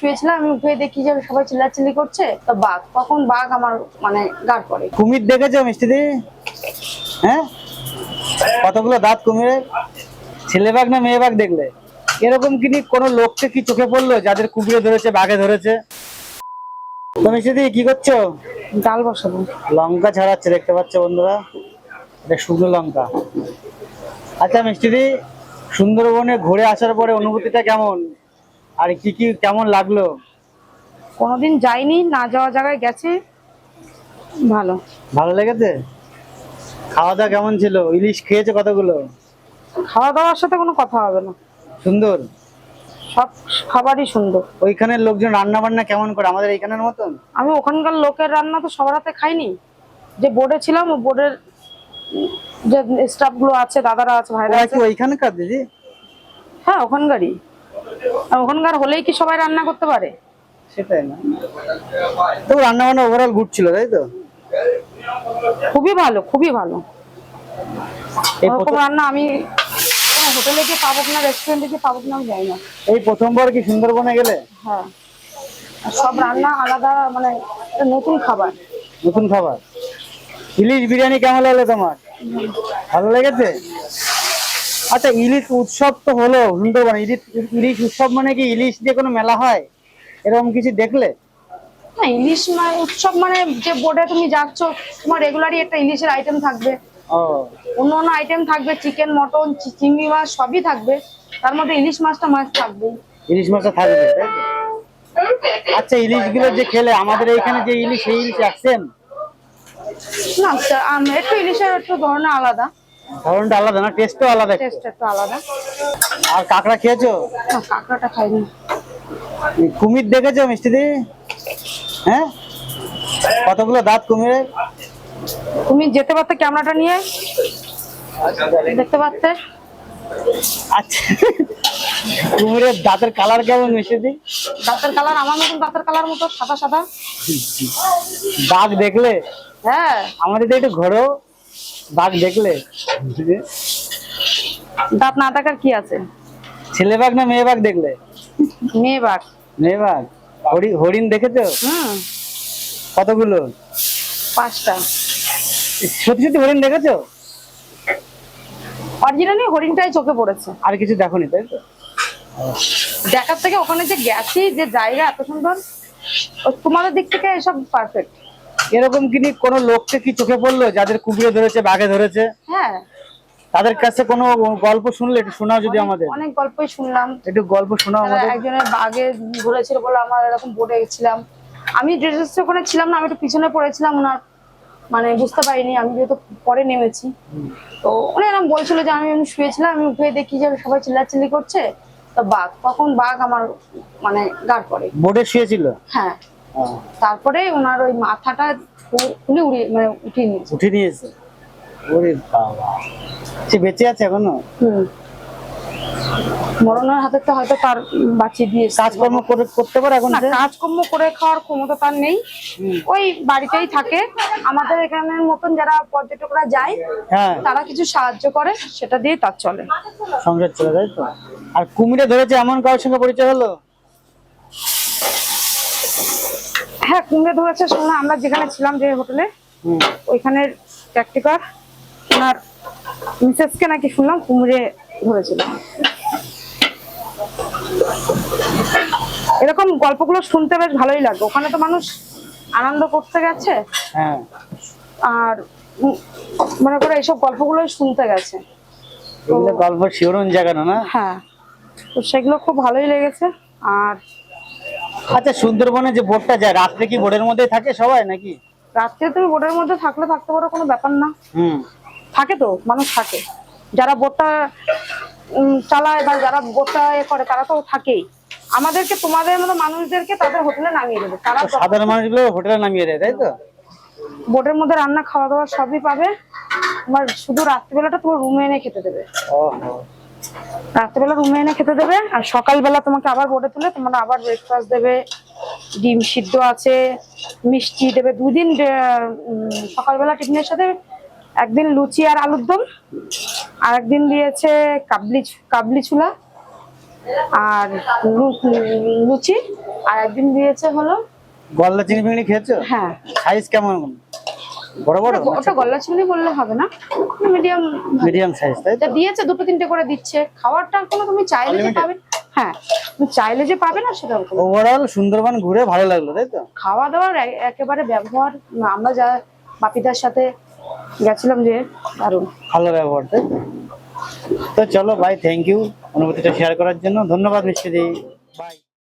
শুয়েছিলাম আমি উঠে দেখি যে সবাই চিল্লাচিল্লি করছে তো বাঘ তখন বাঘ আমার মানে গাড় পড়ে। কুমির দেখেছ মিষ্টিদি হ্যাঁ? কতগুলো দাঁত কুমিরের? ছেলে বাঘ না মেয়ে বাঘ দেখলে? এরকম কি কোনো লোককে কি চোখে পড়ল যাদের কুমিরে ধরেছে বাঘে ধরেছে? তো মিষ্টিদি কি করছ? ডাল বসাবো। লঙ্কা ছাড়াচ্ছে দেখতে পাচ্ছ বন্ধুরা? এটা শুকনো লঙ্কা। আচ্ছা মিষ্টিদি সুন্দরবনে ঘুরে আসার পরে অনুভূতিটা কেমন? আর কি কি কেমন লাগল? কোনোদিন যাইনি না যাওয়া জায়গায় গেছে। ভালো। ভালো লেগেছে? খাওয়া দাওয়া কেমন ছিল? ইলিশ খেয়েছে কতগুলো? খাওয়া দাওয়ার সাথে কোনো কথা হবে না। সুন্দর? সব খাবারই সুন্দর। ওইখানের লোকজন রান্না বান্না কেমন করে? আমাদের এইখানের মতন? আমি ওখানকার লোকের রান্না তো সবার হাতে খাইনি। যে বোর্ডে ছিলাম ও বোর্ডের যে স্টাফগুলো আছে দাদারা আছে ভাইরা আছে। ওইখানকার দিদি? হ্যাঁ ওখানকারই। ওখানকার হলেই কি সবাই রান্না করতে পারে? সেটাই না। তো রান্না বান্না ওভারঅল গুড ছিল তাই তো? খুবই ভালো খুবই ভালো। এই ওরকম রান্না আমি হোটেলে গিয়ে পাবো কিনা রেস্টুরেন্টে গিয়ে পাবো কিনা আমি জানি না। এই প্রথমবার কি সুন্দরবনে গেলে? হ্যাঁ। সব রান্না আলাদা মানে নতুন খাবার। নতুন খাবার। ইলিশ বিরিয়ানি কেমন লাগল তোমার? ভালো লেগেছে? আচ্ছা ইলিশ উৎসব তো হলো সুন্দরবনে ইলিশ ইলিশ উৎসব মানে কি ইলিশ দিয়ে কোনো মেলা হয়? এরকম কিছু দেখলে? না ইলিশ মানে উৎসব মানে যে বোর্ডে তুমি যাচ্ছ তোমার রেগুলারই একটা ইলিশের আইটেম থাকবে। অন্য অন্য আইটেম থাকবে চিকেন মটন চিংড়ি মাছ সবই থাকবে। তার মধ্যে ইলিশ মাছটা মাছ থাকবে ইলিশ মাছটা থাকবে আচ্ছা ইলিশগুলো যে খেলে আমাদের এইখানে যে ইলিশ সেই ইলিশ একসেম না স্যার, একটু ইলিশের একটু ধরনের আলাদা। ধরনটা আলাদা না? টেস্টও আলাদা একটু। টেস্ট আলাদা। আর কাঁকড়া খেয়েছো? না কাঁকড়াটা খাইনি। কুমির দেখেছ মিষ্টিদি হ্যাঁ? কতগুলো দাঁত কুমিরের? তুমি যেতে পারতে ক্যামেরাটা নিয়ে? দেখতে পারতে? আচ্ছা। কুমিরের দাঁতের কালার কেমন মিষ্টিদি দাঁতের কালার আমার মতন দাঁতের কালার মতো সাদা সাদা। বাঘ দেখলে? হ্যাঁ। আমাদের একটু ঘোরো বাঘ দেখলে? দাঁত না থাকার কি আছে? ছেলে বাঘ না মেয়ে বাঘ দেখলে? মেয়ে বাঘ। মেয়ে বাঘ। হরি হরিণ দেখেছ? কতগুলো? পাঁচটা। সত্যি সত্যি হরিণ দেখেছ? অরিজিনালি হরিণটাই চোখে পড়েছে। আর কিছু দেখোনি তাই তো? দেখার থেকে ওখানে যে গেছি যে জায়গা এত সুন্দর তোমাদের দিক থেকে এসব পারফেক্ট এরকম কি কোনো লোককে কি চোখে পড়ল? যাদের কুমিরে ধরেছে বাঘে ধরেছে? হ্যাঁ। তাদের কাছে কোনো গল্প শুনলে একটু শোনাও যদি আমাদের। অনেক গল্পই শুনলাম। একটু গল্প শোনাও আমাদের। একজনের বাগে ধরেছিল বলে আমার এরকম বোটে গেছিলাম। আমি ড্রেস ওখানে ছিলাম না আমি একটু পিছনে পড়েছিলাম ওনার। মানে বুঝতে পারিনি আমি যেহেতু পরে নেমেছি। তো উনি এরকম বলছিল যে আমি শুয়েছিলাম আমি উঠে দেখি যে সবাই চিল্লাচিল্লি করছে। তো বাঘ তখন বাঘ আমার মানে গাড় পড়ে বোর্ডে শুয়েছিল? হ্যাঁ। তারপরে ওনার ওই মাথাটা খুলে উড়িয়ে মানে উঠিয়ে নিয়েছে। উঠে নিয়েছে? ওরে বাবা। সে বেঁচে আছে এখনও? হুম। মরণের হাতে তো হয়তো তার বাঁচিয়ে দিয়েছে কাজকর্ম করে করতে পারে এখন? কাজকর্ম করে খাওয়ার ক্ষমতা তার নেই। ওই বাড়িতেই থাকে। আমাদের এখানের মতন যারা পর্যটকরা যায় হ্যাঁ। তারা কিছু সাহায্য করে সেটা দিয়ে তার চলে। সংসার চলে তাই তো? আর কুমিরে ধরেছে এমন কারোর সঙ্গে পরিচয় হলো? হ্যাঁ কুমড়ে ধরেছে শোনা আমরা যেখানে ছিলাম যে হোটেলে ওইখানের প্র্যাকটিকার ওনার মিসেসকে নাকি শুনলাম কুমড়ে ধরেছিল। এরকম গল্পগুলো শুনতে বেশ ভালোই লাগে। ওখানে তো মানুষ আনন্দ করতে গেছে। হ্যাঁ। আর মনে করে এইসব গল্পগুলোই শুনতে গেছে। গল্প শিহরণ জাগানো না? হ্যাঁ। তো সেগুলো খুব ভালোই লেগেছে। আর আচ্ছা সুন্দরবনে যে বোটটা যায় রাত্রে কি বোটের মধ্যে থাকে সবাই নাকি? রাত্রে তুমি বোটের মধ্যে থাকলে থাকতে পারো কোনো ব্যাপার না। হুম। থাকে তো মানুষ থাকে। যারা বোটটা চালায় বা যারা বোটটা এ করে তারা তো থাকেই। আমাদেরকে তোমাদের মতো মানুষদেরকে তাদের হোটেলে নামিয়ে দেবে। তারা সাধারণ মানুষগুলো হোটেলে নামিয়ে দেয় তাই তো? বোটের মধ্যে রান্না খাওয়া দাওয়া সবই পাবে। তোমার শুধু রাত্রিবেলাটা তোমার রুমে এনে খেতে দেবে। ওহো। রাত্রিবেলা রুমে এনে খেতে দেবে আর সকালবেলা তোমাকে আবার বোটে তুলে তোমার আবার ব্রেকফাস্ট দেবে। ডিম সিদ্ধ আছে মিষ্টি দেবে দুদিন সকালবেলা টিফিনের সাথে একদিন লুচি আর আলুর দম আর একদিন দিয়েছে কাবলি কাবলি ছুলা আর লুচি আর একদিন দিয়েছে হলো গলদা চিনি চিংড়ি খেয়েছো? হ্যাঁ। সাইজ কেমন? বড় বড়? ওটা- গল্লা চিংড়ি বললে হবে না। মিডিয়াম মিডিয়াম সাইজ তাই তো? দিয়েছে দুটো তিনটে করে দিচ্ছে। খাবারটা কোনো তুমি চাইলে যে পাবে হ্যাঁ তুমি চাইলে যে পাবে না সেটা ওভারঅল সুন্দরবন ঘুরে ভালো লাগল তাই তো? খাওয়া দাওয়ার একেবারে ব্যবহার আমরা যা বাপিদার সাথে গেছিলাম যে দারুণ। ভালো ব্যবহার তাই তো? চলো ভাই থ্যাংক ইউ অনুভূতিটা শেয়ার করার জন্য। ধন্যবাদ মিষ্টি দি।